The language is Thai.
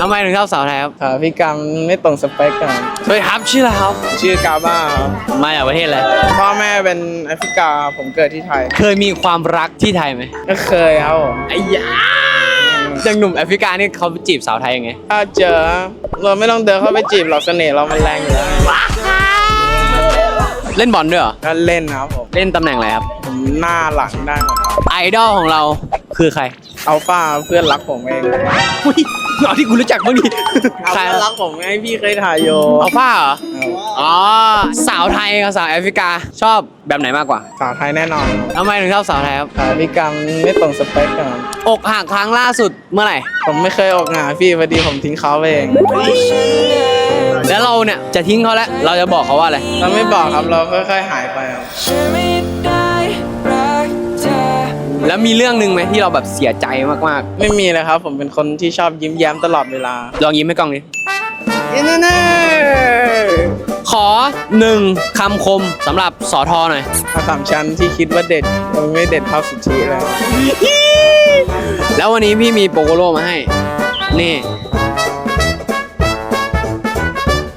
ทำไมถึงชอบสาวไทยครับขาพิการไม่ตรงสเปคกันสวัสดีครับชื่ออะไรครับ ชื่อกาบ้าครับมาจากประเทศอะไร พ่อแม่เป็นแอฟริกาผมเกิดที่ไทยเคยมีความรักที่ไทยไหมก็เคยครับผมไอ้ยาอย่างหนุ่มแอฟริกานี่เขาจีบสาวไทยยังไง ถ้าเจอเราไม่ต้องเดินเข้าไปจีบหรอกเสน่ห์เรามันแรงอยู่แล้วเล่นบอลด้วยเหรอ ก็เล่นนะครับผมเล่นตำแหน่งอะไรครับ ผมหน้าหลังได้หมดครับไอดอลของเราคือใคร อัลฟาเพื่อนรักผมเองอุ้ยเอาที่กูรู้จักบ้างดิเอาใครเพื่อนรักผมไงพี่เคยถ่ายโยอัลฟาเหรอครับอ๋อ สาวไทยกับสาวแอฟริกาชอบแบบไหนมากกว่าสาวไทยแน่นอนทำไมถึงชอบสาวไทยครับขาพิการไม่ตรงสเปคกันอกหักครั้งล่าสุดเมื่อไหร่ ผมไม่เคยออกงานพี่พอดีผมทิ้งเขาไปเอง แล้วเราเนี่ยจะทิ้งเขาแล้ว เราจะบอกเขาว่าอะไร เราไม่บอกครับเราค่อยๆหายไปครับ แล้วมีเรื่องหนึ่งไหมที่เราแบบเสียใจมากไม่มีเลยครับ ผมเป็นคนที่ชอบยิ้มแย้มตลอดเวลาๆ ลองยิ้มให้กล้องดิแน่ขอหนึ่งคำคมสำหรับสอทอหน่อยๆถ้าสามชั้นที่คิดว่าเด็ดมันไม่เด็ดเท่าสุทธิเลยแล้ววันนี้พี่มีโปโกโลมาให้ นี่